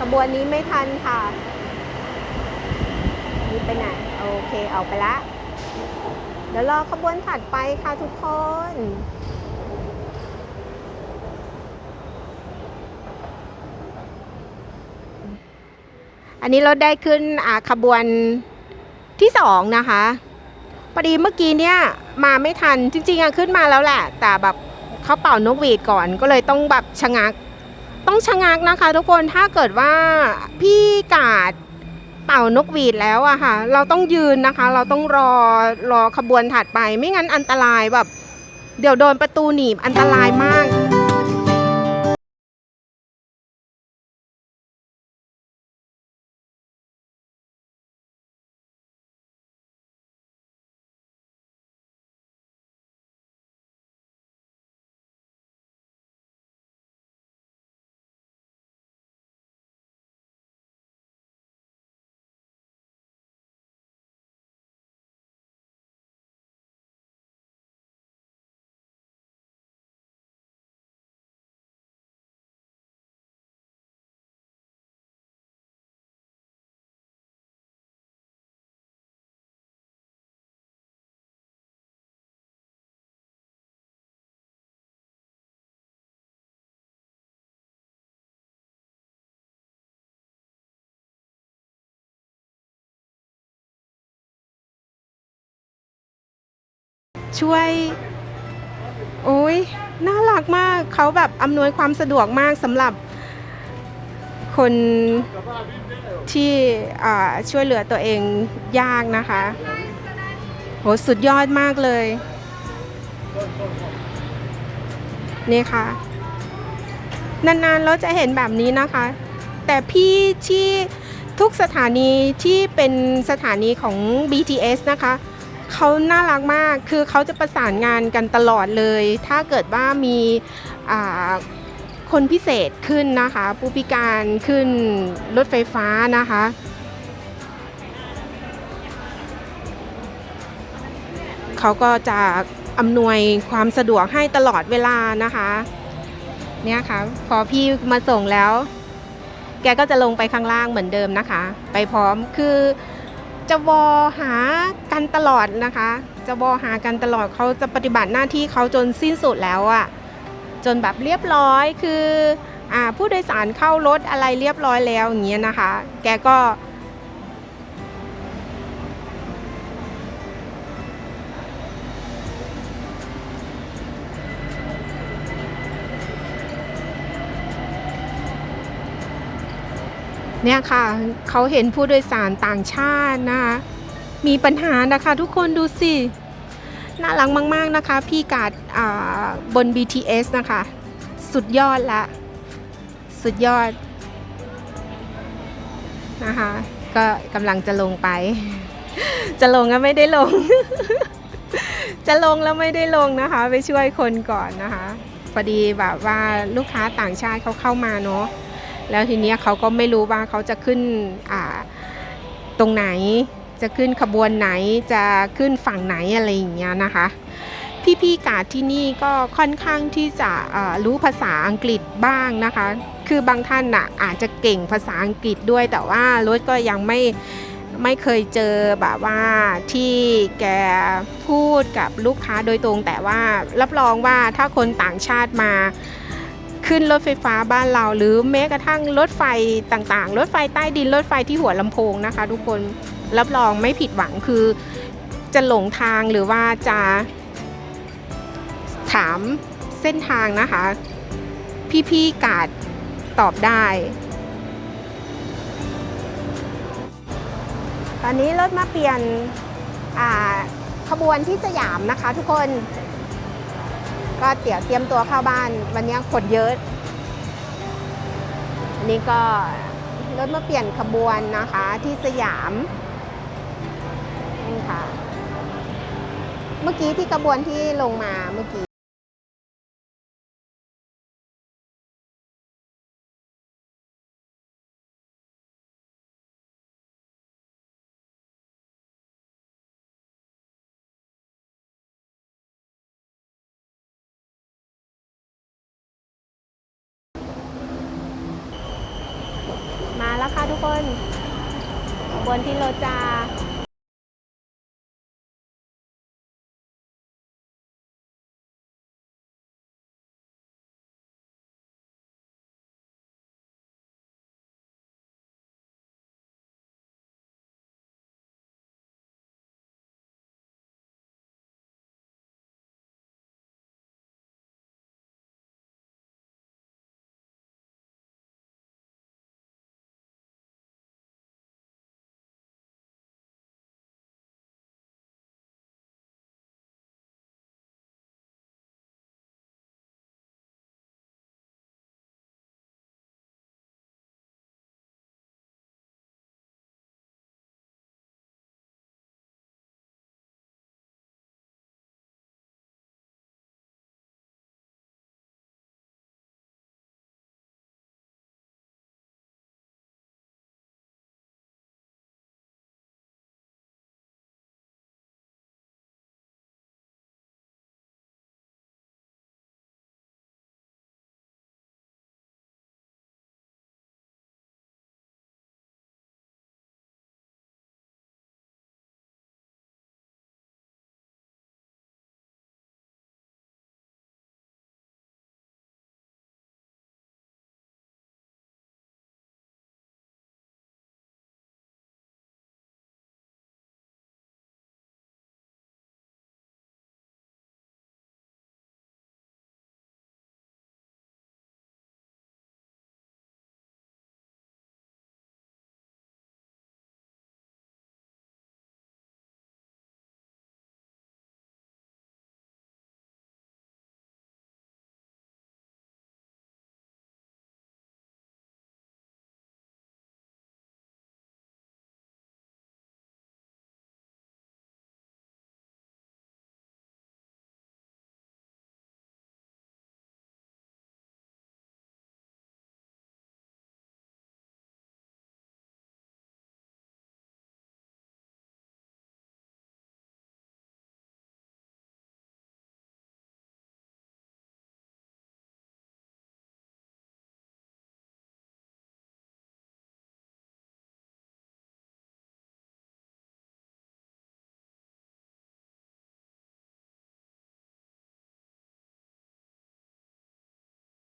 ขบวนนี้ไม่ทันค่ะ นี่ไปไหน โอเคเอาไปละ เดี๋ยวรอขบวนถัดไปค่ะทุกคนอันนี้เราได้ขึ้นอ่าขบวนที่สองนะคะพอดีเมื่อกี้เนี่ยมาไม่ทันจริงๆอะขึ้นมาแล้วแหละ แต่แบบเขาเป่านกหวีดก่อนก็เลยต้องแบบชะงัก ต้องชะงักนะคะทุกคนถ้าเกิดว่าพี่กาดเป่านกหวีดแล้วอะค่ะ เราต้องยืนนะคะ เราต้องรอรอขบวนถัดไป ไม่งั้นอันตรายแบบ เดี๋ยวโดนประตูหนีบอันตรายมาก ช่วย โอ้ยน่ารักมากเขาแบบอำนวยความสะดวกมากสำหรับคนที่ช่วยเหลือตัวเองยากนะคะโหสุดยอดมากเลย นี่ค่ะ นานๆเราจะเห็นแบบนี้นะคะ แต่พี่ที่ทุกสถานีที่เป็นสถานีของ BTS นะคะ เขาน่ารักมาก คือเขาจะประสานงานกันตลอดเลย ถ้าเกิดว่ามีคนพิเศษขึ้นนะคะ ผู้พิการขึ้นรถไฟฟ้านะคะ เขาก็จะอำนวยความสะดวกให้ตลอดเวลานะคะ เนี่ยค่ะ พอพี่มาส่งแล้ว แกก็จะลงไปข้างล่างเหมือนเดิมนะคะ ไปพร้อมคือ จะวอหากันตลอดนะคะ จะวอหากันตลอดเขาจะปฏิบัติหน้าที่เขาจนสิ้นสุดแล้วอะจนแบบเรียบร้อยคืออ่าผู้โดยสารเข้ารถอะไรเรียบร้อยแล้วอย่างเงี้ยนะคะ แกก็ เนี่ยค่ะเขาเห็นผู้โดยสารต่างชาตินะคะมีปัญหานะคะทุกคนดูสิ น่ารักมาก ๆ นะคะ พี่กาดบน BTS นะคะ สุดยอดละ สุดยอด นะคะ ก็กำลังจะลงไป จะลงก็ไม่ได้ลง จะลงแล้วไม่ได้ลงนะคะ ไปช่วยคนก่อนนะคะ พอดีแบบว่าลูกค้าต่างชาติเขาเข้ามาเนาะ แล้วทีนี้เขาก็ไม่รู้ว่าเขาจะขึ้นตรงไหน จะขึ้นขบวนไหนจะขึ้นฝั่งไหนอะไรอย่างเงี้ยนะคะ พี่ๆกาดที่นี่ก็ค่อนข้างที่จะรู้ภาษาอังกฤษบ้างนะคะ คือบางท่านน่ะอาจจะเก่งภาษาอังกฤษด้วย แต่ว่ารถก็ยังไม่ไม่เคยเจอแบบว่าที่แกพูดกับลูกค้าโดยตรง แต่ว่ารับรองว่าถ้าคนต่างชาติมา ขึ้นรถไฟฟ้าบ้านเรา หรือแม้กระทั่งรถไฟต่างๆ รถไฟใต้ดินรถไฟที่หัวลำโพงนะคะ ทุกคนรับรองไม่ผิดหวังคือจะหลงทางหรือว่าจะถามเส้นทางนะคะ พี่ๆกาดตอบได้ ตอนนี้รถมาเปลี่ยนขบวนที่สยามนะคะทุกคน ก็เดี๋ยวเตรียมตัวเข้าบ้าน วันนี้คนเยอะอันนี้ก็รถมาเปลี่ยนขบวนนะคะที่สยามนี่ค่ะ เมื่อกี้ที่ขบวนที่ลงมาเมื่อกี้ วนบนที่เรจา